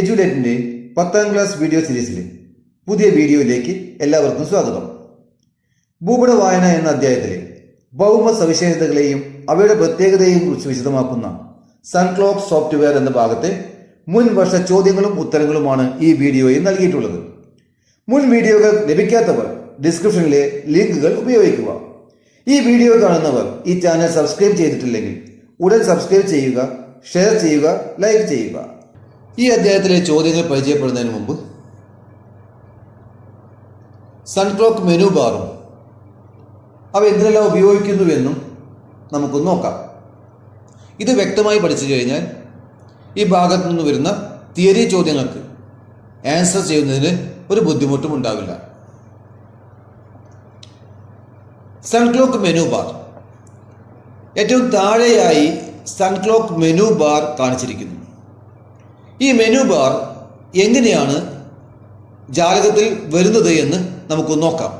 എജുലേറ്റിന്റെ പത്താം class video സീരീസിലെ പുതിയ വീഡിയോയിലേക്ക് എല്ലാവർക്കും സ്വാഗതം. ഭൂപട വായന എന്ന അധ്യായത്തിലെ ഭൗമ സവിശേഷതകളെയും അവയുടെ പ്രത്യേകതയെയും കുറിച്ച് വിശദമാക്കുന്ന സൺക്ലോക്ക് സോഫ്റ്റ്വെയർ എന്ന ഭാഗത്തെ മുൻ വർഷ ചോദ്യങ്ങളും ഉത്തരങ്ങളുമാണ് ഈ വീഡിയോയിൽ നൽകിയിട്ടുള്ളത്. മുൻ വീഡിയോകൾ ലഭിക്കാത്തവർ ഡിസ്ക്രിപ്ഷനിലെ ലിങ്കുകൾ ഉപയോഗിക്കുക. ഈ വീഡിയോ കാണുന്നവർ ഈ ചാനൽ സബ്സ്ക്രൈബ് ചെയ്തിട്ടില്ലെങ്കിൽ ഉടൻ സബ്സ്ക്രൈബ് ചെയ്യുക ഷെയർ ചെയ്യുക ലൈക്ക് ചെയ്യുക. ഈ അധ്യായത്തിലെ ചോദ്യങ്ങൾ പരിചയപ്പെടുന്നതിന് മുമ്പ് സൺക്ലോക്ക് മെനു ബാറും അവ എന്തിനെല്ലാം ഉപയോഗിക്കുന്നുവെന്നും നമുക്ക് നോക്കാം. ഇത് വ്യക്തമായി പഠിച്ചു കഴിഞ്ഞാൽ ഈ ഭാഗത്തു നിന്ന് വരുന്ന തിയറി ചോദ്യങ്ങൾക്ക് ആൻസർ ചെയ്യുന്നതിന് ഒരു ബുദ്ധിമുട്ടും ഉണ്ടാവില്ല. സൺക്ലോക്ക് മെനു ബാർ ഏറ്റവും താഴെയായി സൺക്ലോക്ക് മെനു ബാർ കാണിച്ചിരിക്കുന്നു. ഈ മെനു ബാർ എങ്ങനെയാണ് ജാലകത്തിൽ വരുന്നത് എന്ന് നമുക്ക് നോക്കാം.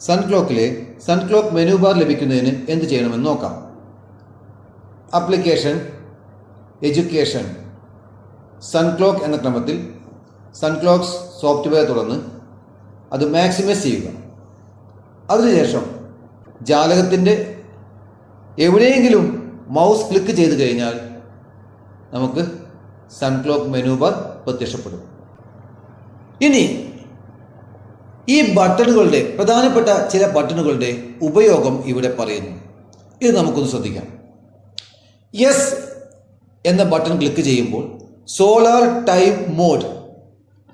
സൺ ക്ലോക്കിലെ സൺ ക്ലോക്ക് മെനു ബാർ ലഭിക്കുന്നതിന് എന്ത് ചെയ്യണമെന്ന് നോക്കാം. അപ്ലിക്കേഷൻ എഡ്യൂക്കേഷൻ സൺ ക്ലോക്ക് എന്ന ക്രമത്തിൽ സൺ സൺക്ലോക്സ് സോഫ്റ്റ്വെയർ തുറന്ന് അത് മാക്സിമൈസ് ചെയ്യുക. അതിനുശേഷം ജാലകത്തിന്റെ എവിടെയെങ്കിലും മൗസ് ക്ലിക്ക് ചെയ്ത് കഴിഞ്ഞാൽ നമുക്ക് സൺക്ലോക്ക് മെനൂബർ ബാർ പ്രത്യക്ഷപ്പെടും. ഇനി ഈ ബട്ടണുകളുടെ പ്രധാനപ്പെട്ട ചില ബട്ടണുകളുടെ ഉപയോഗം ഇവിടെ പറയുന്നു. ഇത് നമുക്കൊന്ന് ശ്രദ്ധിക്കാം. യെസ് എന്ന ബട്ടൺ ക്ലിക്ക് ചെയ്യുമ്പോൾ സോളാർ ടൈം മോഡ്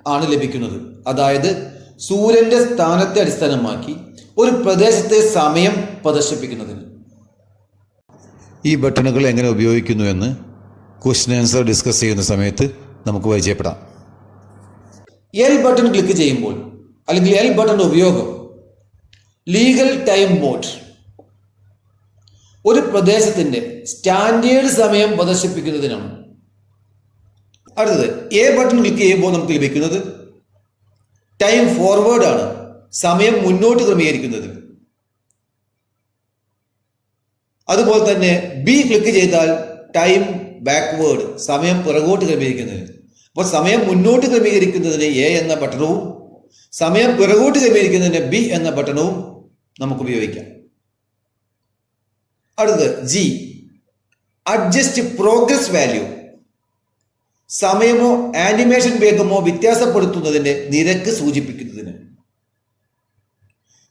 ആണ് ലഭിക്കുന്നത്. അതായത് സൂര്യന്റെ സ്ഥാനത്തെ അടിസ്ഥാനമാക്കി ഒരു പ്രദേശത്തെ സമയം പ്രദർശിപ്പിക്കുന്നതിന്. ഈ ബട്ടണുകൾ എങ്ങനെ ഉപയോഗിക്കുന്നു എന്ന് ക്വസ്റ്റ്യൻ ആൻസർ ഡിസ്കസ് ചെയ്യുന്ന സമയത്ത് നമുക്ക് പരിചയപ്പെടാം. എൽ ബട്ടൺ ക്ലിക്ക് ചെയ്യുമ്പോൾ അല്ലെങ്കിൽ എൽ ബട്ടൺ ഉപയോഗം ലീഗൽ ടൈം മോഡ് ഒരു പ്രദേശത്തിന്റെ സ്റ്റാൻഡേർഡ് സമയം പ്രദർശിപ്പിക്കുന്നതിനാണ്. അടുത്തത് എ ബട്ടൺ ക്ലിക്ക് ചെയ്യുമ്പോൾ നമുക്ക് ലഭിക്കുന്നത് ടൈം ഫോർവേഡ് ആണ് സമയം മുന്നോട്ട് ക്രമീകരിക്കുന്നത്. അതുപോലെ തന്നെ ബി ക്ലിക്ക് ചെയ്താൽ ടൈം ബാക്ക്വേർഡ് സമയം പുറകോട്ട് ക്രമീകരിക്കുന്നതിന് അപ്പോൾ സമയം മുന്നോട്ട് ക്രമീകരിക്കുന്നതിന് എ എന്ന ബട്ടണവും സമയം പിറകോട്ട് ക്രമീകരിക്കുന്നതിന് ബി എന്ന ബട്ടണവും നമുക്ക് ഉപയോഗിക്കാം. അടുത്തത് ജി അഡ്ജസ്റ്റ് പ്രോഗ്രസ് വാല്യൂ സമയമോ ആനിമേഷൻ വേഗമോ വ്യത്യാസപ്പെടുത്തുന്നതിന്റെ നിരക്ക് സൂചിപ്പിക്കുന്നതിന്.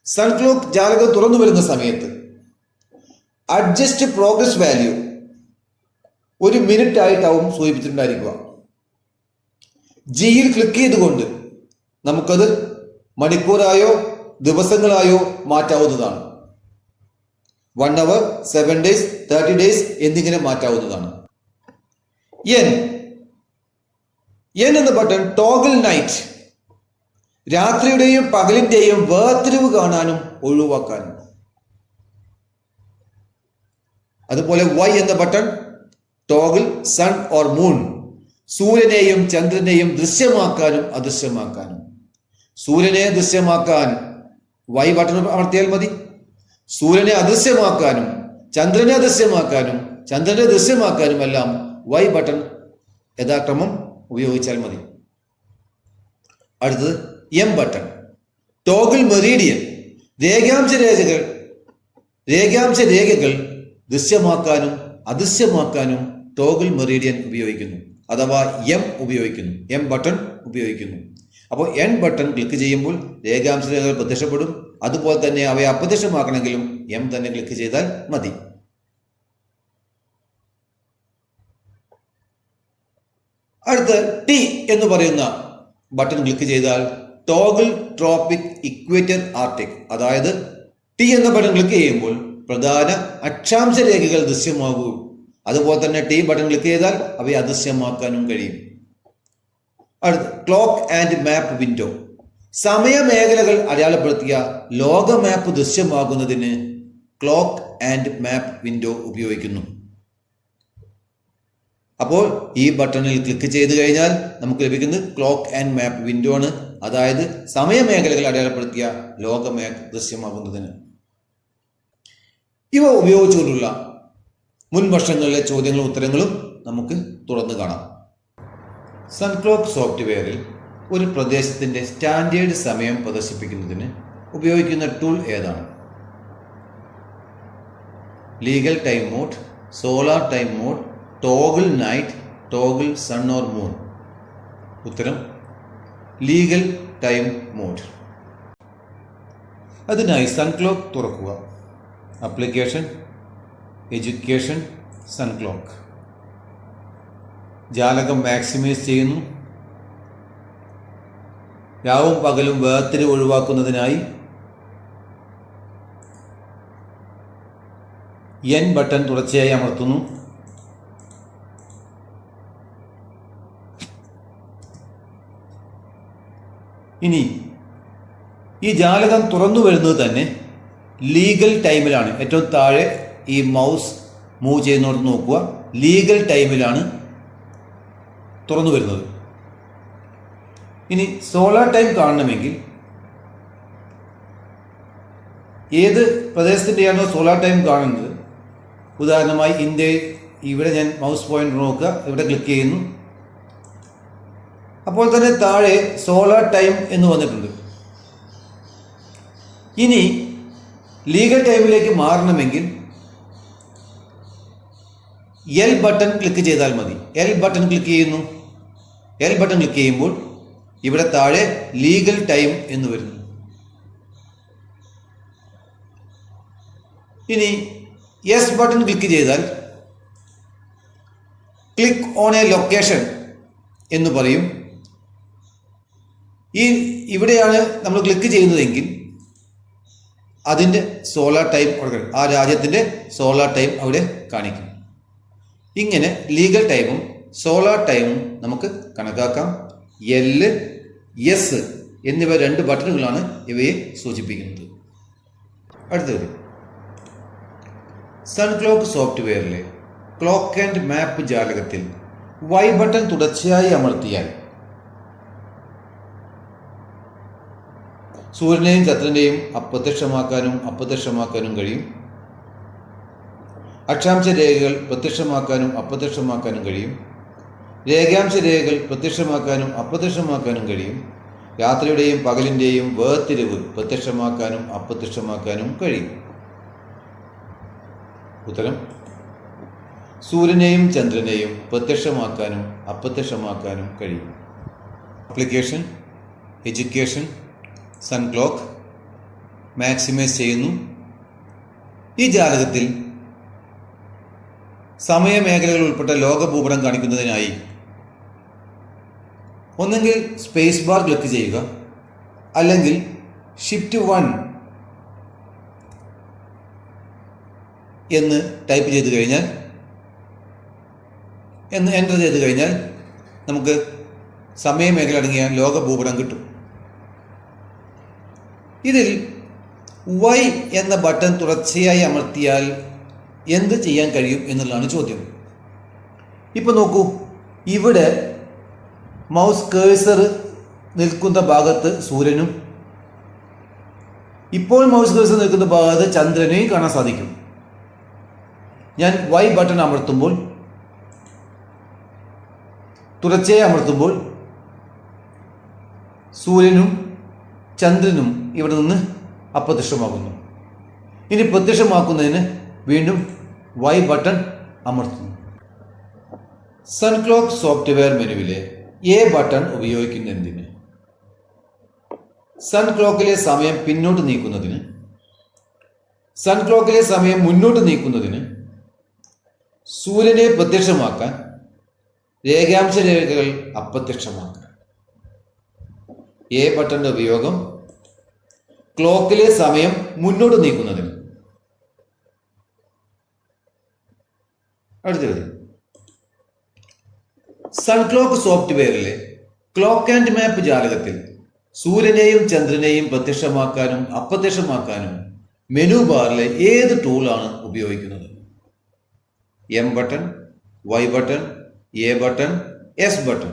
സൺക്ലോക്ക് ജാലകം തുറന്നു വരുന്ന സമയത്ത്. അഡ്ജസ്റ്റ് പ്രോഗ്രസ് വാല്യൂ ഒരു മിനിറ്റ് ആയിട്ടാവും സൂചിപ്പിച്ചിട്ടുണ്ടായിരിക്കുക ജിയിൽ ക്ലിക്ക് ചെയ്തുകൊണ്ട് നമുക്കത് മണിക്കൂറായോ ദിവസങ്ങളായോ മാറ്റാവുന്നതാണ്. One hour seven days thirty days എന്നിങ്ങനെ മാറ്റാവുന്നതാണ്. എൻ എൻ എന്ന ബട്ടൺ ടോഗിൾ നൈറ്റ് രാത്രിയുടെയും പകലിന്റെയും വേർതിരിവ് കാണാനും ഒഴിവാക്കാനും. അതുപോലെ വൈ എന്ന button toggle sun or moon. സൂര്യനെയും ചന്ദ്രനെയും ദൃശ്യമാക്കാനും അദൃശ്യമാക്കാനും. സൂര്യനെ ദൃശ്യമാക്കാൻ വൈ ബട്ടൺ അമർത്തിയാൽ മതി. സൂര്യനെ അദൃശ്യമാക്കാനും ചന്ദ്രനെ അദൃശ്യമാക്കാനും ചന്ദ്രനെ ദൃശ്യമാക്കാനും എല്ലാം വൈ ബട്ടൺ യഥാക്രമം ഉപയോഗിച്ചാൽ മതി. അടുത്തത് എം ബട്ടൺ ടോഗിൾ മെറീഡിയൻ. രേഖാംശ രേഖകൾ രേഖാംശ രേഖകൾ ദൃശ്യമാക്കാനും അദൃശ്യമാക്കാനും ടോഗിൾ മെറീഡിയൻ ഉപയോഗിക്കുന്നു. അഥവാ എം ഉപയോഗിക്കുന്നു. എം ബട്ടൺ ഉപയോഗിക്കുന്നു. അപ്പോൾ എൻ ബട്ടൺ ക്ലിക്ക് ചെയ്യുമ്പോൾ രേഖാംശ രേഖകൾ പ്രത്യക്ഷപ്പെടും. അതുപോലെ തന്നെ അവയെ അപ്രത്യക്ഷമാക്കണമെങ്കിലും എം തന്നെ ക്ലിക്ക് ചെയ്താൽ മതി. അടുത്ത് ടി എന്ന് പറയുന്ന ബട്ടൺ ക്ലിക്ക് ചെയ്താൽ ടോഗിൾ ട്രോപ്പിക് ഇക്വേറ്റർ ആർട്ടിക് അതായത് ടി എന്ന ബട്ടൺ ക്ലിക്ക് ചെയ്യുമ്പോൾ പ്രധാന അക്ഷാംശ രേഖകൾ ദൃശ്യമാകും. അതുപോലെ തന്നെ ടീം ബട്ടൺ ക്ലിക്ക് ചെയ്താൽ അവയെ അദൃശ്യമാക്കാനും കഴിയും. അടുത്ത് ക്ലോക്ക് ആൻഡ് മാപ്പ് വിൻഡോ. സമയമേഖലകൾ അടയാളപ്പെടുത്തിയ ലോക മാപ്പ് ദൃശ്യമാകുന്നതിന് ക്ലോക്ക് ആൻഡ് മാപ്പ് വിൻഡോ ഉപയോഗിക്കുന്നു. അപ്പോൾ ഈ ബട്ടണിൽ ക്ലിക്ക് ചെയ്ത് കഴിഞ്ഞാൽ നമുക്ക് ലഭിക്കുന്നത് ക്ലോക്ക് ആൻഡ് മാപ്പ് വിൻഡോ ആണ്. അതായത് സമയമേഖലകൾ അടയാളപ്പെടുത്തിയ ലോക മാപ്പ് ദൃശ്യമാകുന്നതിന്. ഇവ ഉപയോഗിച്ചുകൊണ്ടുള്ള മുൻ വർഷങ്ങളിലെ ചോദ്യങ്ങളും ഉത്തരങ്ങളും നമുക്ക് തുറന്നു കാണാം. സൺക്ലോക്ക് സോഫ്റ്റ്വെയറിൽ ഒരു പ്രദേശത്തിന്റെ സ്റ്റാൻഡേർഡ് സമയം പ്രദർശിപ്പിക്കുന്നതിന് ഉപയോഗിക്കുന്ന ടൂൾ ഏതാണ്? Legal time mode solar time mode toggle night toggle sun or moon ഉത്തരം ലീഗൽ ടൈം മോഡ് അതിനായി സൺക്ലോക്ക് തുറക്കുക. Application education Sunclock. ജാലകം മാക്സിമൈസ് ചെയ്യുന്നു. രാവും പകലും വേർതിരിവ് ഒഴിവാക്കുന്നതിനായി എൻ ബട്ടൺ തുടർച്ചയായി അമർത്തുന്നു. ഇനി ഈ ജാലകം തുറന്നു വരുന്നത് തന്നെ ലീഗൽ ടൈമിലാണ് ഏറ്റവും താഴെ ഈ മൗസ് മൂവ് ചെയ്യുന്നോട് നോക്കുക. ലീഗൽ ടൈമിലാണ് തുറന്നു വരുന്നത്. ഇനി സോളാർ ടൈം കാണണമെങ്കിൽ ഏത് പ്രദേശത്തിന്റെയാണോ സോളാർ ടൈം കാണുന്നത്? ഉദാഹരണമായി ഇന്ത്യ ഇവിടെ ഞാൻ മൗസ് പോയിന്റ് നോക്കുക. ഇവിടെ ക്ലിക്ക് ചെയ്യുന്നു. അപ്പോൾ തന്നെ താഴെ സോളാർ ടൈം എന്ന് വന്നിട്ടുണ്ട്. ഇനി ലീഗൽ ടൈമിലേക്ക് മാറണമെങ്കിൽ എൽ ബട്ടൺ ക്ലിക്ക് ചെയ്താൽ മതി. എൽ ബട്ടൺ ക്ലിക്ക് ചെയ്യുന്നു. എൽ ബട്ടൺ ക്ലിക്ക് ചെയ്യുമ്പോൾ ഇവിടെ താഴെ ലീഗൽ ടൈം എന്ന് വരുന്നു. ഇനി യെസ് ബട്ടൺ ക്ലിക്ക് ചെയ്താൽ ക്ലിക്ക് ഓൺ എ ലൊക്കേഷൻ എന്ന് പറയും. ഈ ഇവിടെയാണ് നമ്മൾ ക്ലിക്ക് ചെയ്യുന്നതെങ്കിൽ അതിന്റെ സോളാർ ടൈം കൊടുക്കണം ആ രാജ്യത്തിന്റെ സോളാർ ടൈം അവിടെ കാണിക്കും. ഇങ്ങനെ ലീഗൽ ടൈമും സോളാർ ടൈമും നമുക്ക് കണക്കാക്കാം. എൽ എസ് എന്നിവ രണ്ട് ബട്ടണുകളാണ് ഇവയെ സൂചിപ്പിക്കുന്നത്. അടുത്തത്. സൺക്ലോക്ക് സോഫ്റ്റ്വെയറിലെ ക്ലോക്ക് ആൻഡ് മാപ്പ് ജാലകത്തിൽ വൈ ബട്ടൺ തുടർച്ചയായി അമർത്തിയാൽ സൂര്യനെയും ചന്ദ്രനെയും അപ്രത്യക്ഷമാക്കാനും അപ്രത്യക്ഷമാക്കാനും കഴിയും. അക്ഷാംശ രേഖകൾ പ്രത്യക്ഷമാക്കാനും അപ്രത്യക്ഷമാക്കാനും കഴിയും. രേഖാംശ രേഖകൾ പ്രത്യക്ഷമാക്കാനും അപ്രത്യക്ഷമാക്കാനും കഴിയും. രാത്രിയുടെയും പകലിന്റെയും വേർതിരിവ് പ്രത്യക്ഷമാക്കാനും അപ്രത്യക്ഷമാക്കാനും കഴിയും. ഉത്തരം? സൂര്യനെയും ചന്ദ്രനെയും പ്രത്യക്ഷമാക്കാനും അപ്രത്യക്ഷമാക്കാനും കഴിയും. അപ്ലിക്കേഷൻ എഡ്യൂക്കേഷൻ സൺക്ലോക്ക് മാക്സിമൈസ് ചെയ്യുന്നു. ഈ ജാലകത്തിൽ സമയമേഖലകൾ ഉൾപ്പെട്ട ലോകഭൂപടം കാണിക്കുന്നതിനായി ഒന്നെങ്കിൽ സ്പേസ് ബാർ ക്ലിക്ക് ചെയ്യുക. അല്ലെങ്കിൽ ഷിഫ്റ്റ് വൺ എന്ന് ടൈപ്പ് ചെയ്ത് കഴിഞ്ഞാൽ എന്ന് എന്റർ ചെയ്ത് കഴിഞ്ഞാൽ നമുക്ക് സമയമേഖല അടങ്ങിയ ലോക ഭൂപടം കിട്ടും. ഇതിൽ വൈ എന്ന ബട്ടൺ തുടർച്ചയായി അമർത്തിയാൽ എന്ത് ചെയ്യാൻ കഴിയും എന്നുള്ളതാണ് ചോദ്യം. ഇപ്പൊ നോക്കൂ ഇവിടെ മൗസ് കേഴ്സർ നിൽക്കുന്ന ഭാഗത്ത് സൂര്യനും ഇപ്പോൾ മൗസ് കേഴ്സർ നിൽക്കുന്ന ഭാഗത്ത് ചന്ദ്രനെയും കാണാൻ സാധിക്കും. ഞാൻ വൈ ബട്ടൺ അമർത്തുമ്പോൾ തുടർച്ചയായി അമർത്തുമ്പോൾ സൂര്യനും ചന്ദ്രനും ഇവിടെ നിന്ന് അപ്രത്യക്ഷമാകുന്നു. ഇനി പ്രത്യക്ഷമാക്കുന്നതിന് വീണ്ടും വൈ ബട്ടൺ അമർത്തുന്നു. സൺക്ലോക്ക് സോഫ്റ്റ്വെയർ മെനുവിലെ എ ബട്ടൺ ഉപയോഗിക്കുന്നതിന് സൺക്ലോക്കിലെ സമയം പിന്നോട്ട് നീക്കുന്നതിന്. സൺക്ലോക്കിലെ സമയം മുന്നോട്ട് നീക്കുന്നതിന്. സൂര്യനെ പ്രത്യക്ഷമാക്കാൻ രേഖാംശ രേഖകൾ അപ്രത്യക്ഷമാക്കാൻ എ ബട്ടന്റെ ഉപയോഗം ക്ലോക്കിലെ സമയം മുന്നോട്ട് നീക്കുന്നതിന്. അടുത്തത് സൺക്ലോക്ക് സോഫ്റ്റ്വെയറിലെ ക്ലോക്ക് ആൻഡ് മാപ്പ് ജാലകത്തിൽ സൂര്യനെയും ചന്ദ്രനെയും പ്രത്യക്ഷമാക്കാനും അപ്രത്യക്ഷമാക്കാനും മെനു ബാറിലെ ഏത് ടൂളാണ് ഉപയോഗിക്കുന്നത്? M button Y button A button S button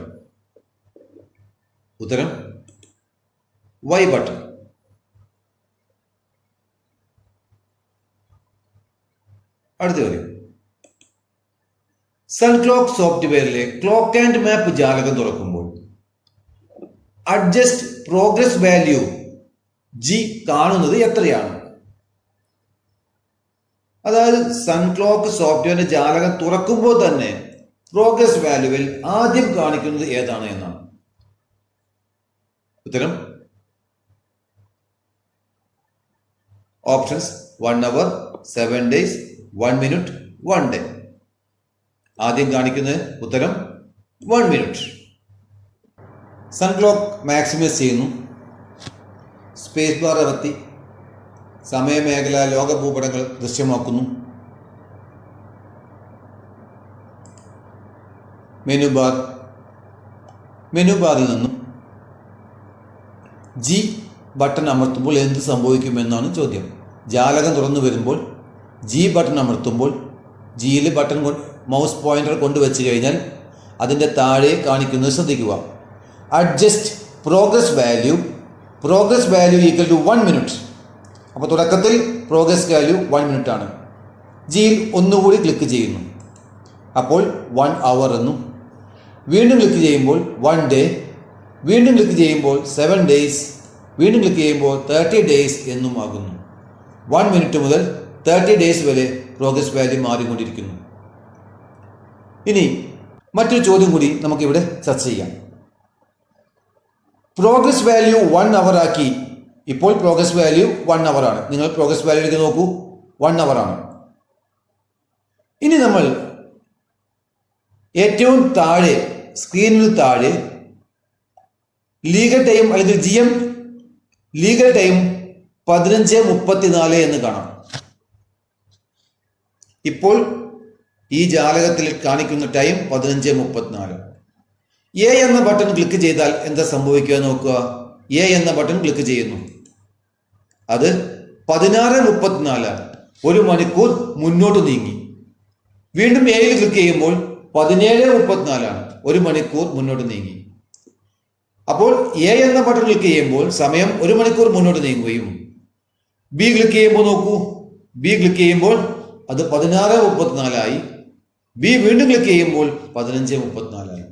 ഉത്തരം വൈ ബട്ടൺ അടുത്ത കാര്യം. സൺക്ലോക്ക് സോഫ്റ്റ്വെയറിലെ ക്ലോക്ക് ആൻഡ് മാപ്പ് ജാലകം തുറക്കുമ്പോൾ അഡ്ജസ്റ്റ് പ്രോഗ്രസ് വാല്യൂ ജി കാണുന്നത് എത്രയാണ്? അതായത് സൺ ക്ലോക്ക് സോഫ്റ്റ്വെയറിന്റെ ജാലകം തുറക്കുമ്പോൾ തന്നെ പ്രോഗ്രസ് വാല്യൂവിൽ ആദ്യം കാണിക്കുന്നത് ഏതാണ് എന്നാണ്. ഉത്തരം? Options one hour seven days one minute one day ആദ്യം കാണിക്കുന്നത് ഉത്തരം one minute sun clock maximise ചെയ്യുന്നു. സ്പേസ് ബാർ അമർത്തി. സമയമേഖല ലോക ഭൂപടങ്ങൾ ദൃശ്യമാക്കുന്നു. മെനു ബാർ മെനു ബാറിൽ നിന്നും ജി ബട്ടൺ അമർത്തുമ്പോൾ എന്ത് സംഭവിക്കുമെന്നാണ് ചോദ്യം. ജാലകം തുറന്നു വരുമ്പോൾ ജി ബട്ടൺ അമർത്തുമ്പോൾ ജിയിൽ ബട്ടൺ കൊണ്ട് മൗസ് പോയിന്റർ കൊണ്ടുവച്ച് കഴിഞ്ഞാൽ അതിന്റെ താഴെ കാണിക്കുന്നത് ശ്രദ്ധിക്കുക. Adjust progress value progress value equal to one minute അപ്പോൾ തുടക്കത്തിൽ പ്രോഗ്രസ് വാല്യൂ വൺ മിനിറ്റ് ആണ്. ജിയിൽ ഒന്നുകൂടി ക്ലിക്ക് ചെയ്യുന്നു. അപ്പോൾ വൺ അവർ എന്നും വീണ്ടും ക്ലിക്ക് ചെയ്യുമ്പോൾ വൺ ഡേ വീണ്ടും ക്ലിക്ക് ചെയ്യുമ്പോൾ സെവൻ ഡേയ്സ് വീണ്ടും ക്ലിക്ക് ചെയ്യുമ്പോൾ തേർട്ടി ഡേയ്സ് എന്നും ആകുന്നു വൺ മിനിറ്റ് മുതൽ തേർട്ടി ഡേയ്സ് വരെ പ്രോഗ്രസ് വാല്യൂ മാറിക്കൊണ്ടിരിക്കുന്നു. ഇനി മറ്റൊരു ചോദ്യം കൂടി നമുക്കിവിടെ ചർച്ച ചെയ്യാം. പ്രോഗ്രസ് വാല്യൂ വൺ അവർ ആക്കി. ഇപ്പോൾ പ്രോഗ്രസ് വാല്യൂ വൺ അവർ ആണ്. നിങ്ങൾ പ്രോഗ്രസ് വാല്യൂലേക്ക് നോക്കൂ. വൺ അവർ ആണ്. ഇനി നമ്മൾ ഏറ്റവും താഴെ സ്ക്രീനിൽ താഴെ ലീഗൽ ടൈം അല്ലെങ്കിൽ ജി എം ലീഗൽ ടൈം പതിനഞ്ച് മുപ്പത്തിനാല് എന്ന് കാണാം. ഇപ്പോൾ ഈ ജാലകത്തിൽ കാണിക്കുന്ന ടൈം പതിനഞ്ച് മുപ്പത്തിനാല്. എ എന്ന ബട്ടൺ ക്ലിക്ക് ചെയ്താൽ എന്താ സംഭവിക്കുക നോക്കുക. എ എന്ന ബട്ടൺ ക്ലിക്ക് ചെയ്യുന്നു. അത് പതിനാറ് മുപ്പത്തിനാല്. ഒരു മണിക്കൂർ മുന്നോട്ട് നീങ്ങി. വീണ്ടും എയിൽ ക്ലിക്ക് ചെയ്യുമ്പോൾ പതിനേഴ് മുപ്പത്തിനാലാണ് ഒരു മണിക്കൂർ മുന്നോട്ട് നീങ്ങി. അപ്പോൾ എ എന്ന ബട്ടൺ ക്ലിക്ക് ചെയ്യുമ്പോൾ സമയം ഒരു മണിക്കൂർ മുന്നോട്ട് നീങ്ങുകയും. ബി ക്ലിക്ക് ചെയ്യുമ്പോൾ നോക്കൂ. ബി ക്ലിക്ക് ചെയ്യുമ്പോൾ അത് പതിനാറ് മുപ്പത്തിനാലായി ബി വീണ്ടും ക്ലിക്ക് ചെയ്യുമ്പോൾ പതിനഞ്ച് മുപ്പത്തിനാലായി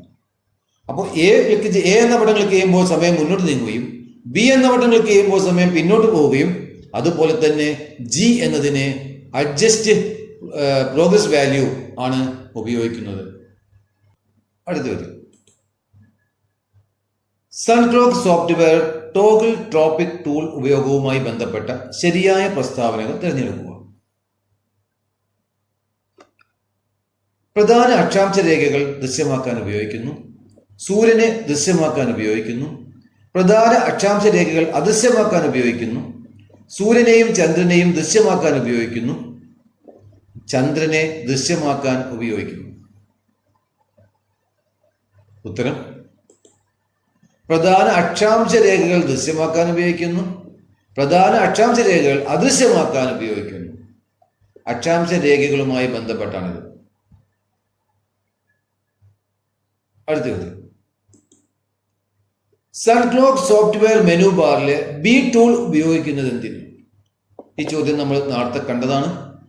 അപ്പോൾ എ ക്ലിക്ക് എ എന്ന ബട്ടൺ ക്ലിക്ക് ചെയ്യുമ്പോൾ സമയം മുന്നോട്ട് നീങ്ങുകയും ബി എന്ന ബട്ടൺ ക്ലിക്ക് ചെയ്യുമ്പോൾ സമയം പിന്നോട്ട് പോവുകയും അതുപോലെ തന്നെ ജി എന്നതിനെ അഡ്ജസ്റ്റ് പ്രോഗ്രസ് വാല്യൂ ആണ് ഉപയോഗിക്കുന്നത്. അടുത്ത വരും Sunclock software toggle tropic tool ഉപയോഗവുമായി ബന്ധപ്പെട്ട ശരിയായ പ്രസ്താവനകൾ തിരഞ്ഞെടുക്കുക. പ്രധാന അക്ഷാംശ രേഖകൾ ദൃശ്യമാക്കാൻ ഉപയോഗിക്കുന്നു. സൂര്യനെ ദൃശ്യമാക്കാൻ ഉപയോഗിക്കുന്നു. പ്രധാന അക്ഷാംശ രേഖകൾ അദൃശ്യമാക്കാൻ ഉപയോഗിക്കുന്നു. സൂര്യനെയും ചന്ദ്രനെയും ദൃശ്യമാക്കാൻ ഉപയോഗിക്കുന്നു. ചന്ദ്രനെ ദൃശ്യമാക്കാൻ ഉപയോഗിക്കുന്നു. ഉത്തരം. പ്രധാന അക്ഷാംശ രേഖകൾ ദൃശ്യമാക്കാൻ ഉപയോഗിക്കുന്നു. പ്രധാന അക്ഷാംശ രേഖകൾ അദൃശ്യമാക്കാൻ ഉപയോഗിക്കുന്നു. അക്ഷാംശ രേഖകളുമായി ബന്ധപ്പെട്ടാണിത്. അടുത്ത ചോദ്യം. സൺക്ലോക്ക് സോഫ്റ്റ്വെയർ മെനു ബാറിലെ ബി ടൂൾ ഉപയോഗിക്കുന്നത് എന്തിനു? ഈ ചോദ്യം നമ്മൾ നേരത്തെ കണ്ടതാണ്.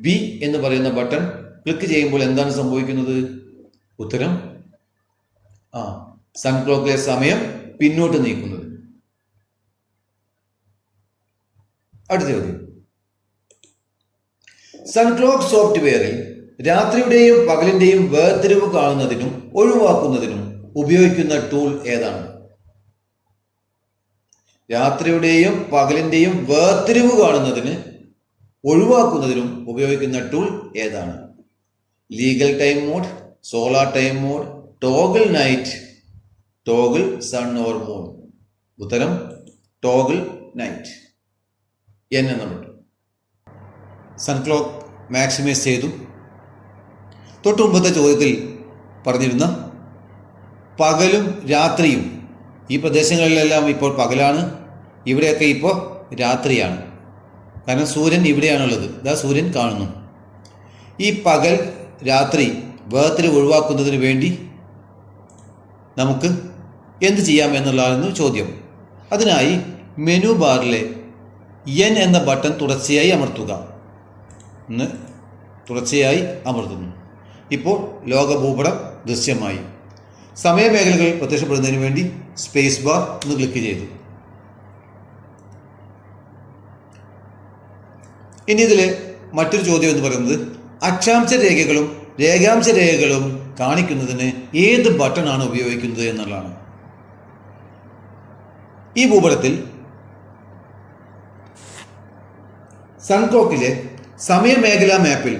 ബി എന്ന് പറയുന്ന ബട്ടൺ ക്ലിക്ക് ചെയ്യുമ്പോൾ എന്താണ് സംഭവിക്കുന്നത്? ഉത്തരം? ആ സൺക്ലോക്കിലെ സമയം പിന്നോട്ട് നീക്കുന്നത്. അടുത്ത ചോദ്യം. സൺക്ലോക്ക് സോഫ്റ്റ്വെയറിൽ രാത്രിയുടെയും പകലിന്റെയും വേർതിരിവ് കാണുന്നതിനും ഒഴിവാക്കുന്നതിനും ഉപയോഗിക്കുന്ന ടൂൾ ഏതാണ്? രാത്രിയുടെയും പകലിന്റെയും വേർതിരിവ് കാണുന്നതിന് ഒഴിവാക്കുന്നതിനും ഉപയോഗിക്കുന്ന ടൂൾ ഏതാണ്? Legal time mode solar time mode toggle night toggle sun or moon ഉത്തരം toggle night N button Sunclock maximise ചെയ്തു. തൊട്ട് മുമ്പത്തെ ചോദ്യത്തിൽ പറഞ്ഞിരുന്ന പകലും രാത്രിയും. ഈ പ്രദേശങ്ങളിലെല്ലാം ഇപ്പോൾ പകലാണ്. ഇവിടെയൊക്കെ ഇപ്പോൾ രാത്രിയാണ്. കാരണം സൂര്യൻ ഇവിടെയാണുള്ളത്. ഇതാ സൂര്യൻ കാണുന്നു. ഈ പകൽ രാത്രി വേഗത്തിൽ ഒഴിവാക്കുന്നതിന് വേണ്ടി നമുക്ക് എന്ത് ചെയ്യാം എന്നുള്ളതായിരുന്നു ചോദ്യം. അതിനായി മെനു ബാറിലെ എൻ എന്ന ബട്ടൺ തുടർച്ചയായി അമർത്തുക. തുടർച്ചയായി അമർത്തുന്നു. ഇപ്പോൾ ലോകഭൂപടം ദൃശ്യമായി. സമയമേഖലകൾ പ്രത്യക്ഷപ്പെടുന്നതിന് വേണ്ടി സ്പേസ് ബാർ ഒന്ന് ക്ലിക്ക് ചെയ്തു. ഇനി ഇതിൽ മറ്റൊരു ചോദ്യം എന്ന് പറയുന്നത് അക്ഷാംശ രേഖകളും രേഖാംശ രേഖകളും കാണിക്കുന്നതിന് ഏത് ബട്ടണാണ് ഉപയോഗിക്കുന്നത് എന്നുള്ളതാണ്. ഈ ഭൂപടത്തിൽ സൺകോക്കിലെ സമയമേഖലാ മാപ്പിൽ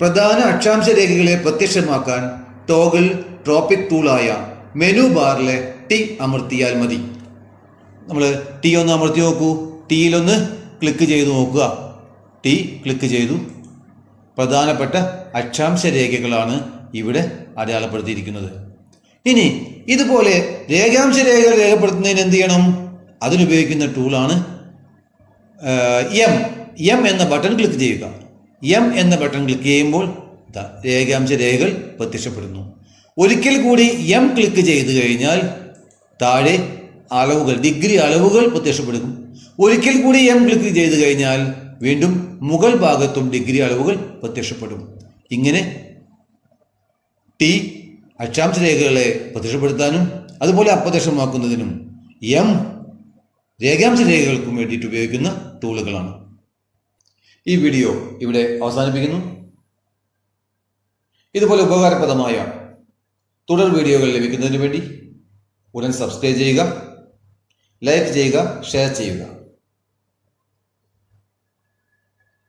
പ്രധാന അക്ഷാംശ രേഖകളെ പ്രത്യക്ഷമാക്കാൻ ടോഗിൾ ട്രോപ്പിക് ടൂളായ മെനു ബാറിലെ ടി അമർത്തിയാൽ മതി. നമ്മൾ ടി ഒന്ന് അമർത്തി നോക്കൂ. ടിയിലൊന്ന് ക്ലിക്ക് ചെയ്ത് നോക്കുക. ടി ക്ലിക്ക് ചെയ്തു. പ്രധാനപ്പെട്ട അക്ഷാംശ രേഖകളാണ് ഇവിടെ അടയാളപ്പെടുത്തിയിരിക്കുന്നത്. ഇനി ഇതുപോലെ രേഖാംശ രേഖകൾ രേഖപ്പെടുത്തുന്നതിന് എന്ത് ചെയ്യണം? അതിനുപയോഗിക്കുന്ന ടൂളാണ് എം എം എന്ന ബട്ടൺ ക്ലിക്ക് ചെയ്യുക. എം എന്ന ബട്ടൺ ക്ലിക്ക് ചെയ്യുമ്പോൾ രേഖാംശ രേഖകൾ പ്രത്യക്ഷപ്പെടുന്നു. ഒരിക്കൽ കൂടി എം ക്ലിക്ക് ചെയ്തു കഴിഞ്ഞാൽ താഴെ അളവുകൾ ഡിഗ്രി അളവുകൾ പ്രത്യക്ഷപ്പെടും. ഒരിക്കൽ കൂടി എം ക്ലിക്ക് ചെയ്തു കഴിഞ്ഞാൽ വീണ്ടും മുകൾ ഭാഗത്തും ഡിഗ്രി അളവുകൾ പ്രത്യക്ഷപ്പെടും. ഇങ്ങനെ ടി അക്ഷാംശ രേഖകളെ പ്രത്യക്ഷപ്പെടുത്താനും അതുപോലെ അപ്രത്യക്ഷമാക്കുന്നതിനും എം രേഖാംശ രേഖകൾക്കും വേണ്ടിയിട്ട് ഉപയോഗിക്കുന്ന ടൂളുകളാണ് ഈ വീഡിയോ ഇവിടെ അവസാനിപ്പിക്കുന്നു. ഇതുപോലെ ഉപകാരപ്രദമായ തുടർ വീഡിയോകൾ ലഭിക്കുന്നതിന് വേണ്ടി ഉടൻ സബ്സ്ക്രൈബ് ചെയ്യുക ലൈക്ക് ചെയ്യുക ഷെയർ ചെയ്യുക.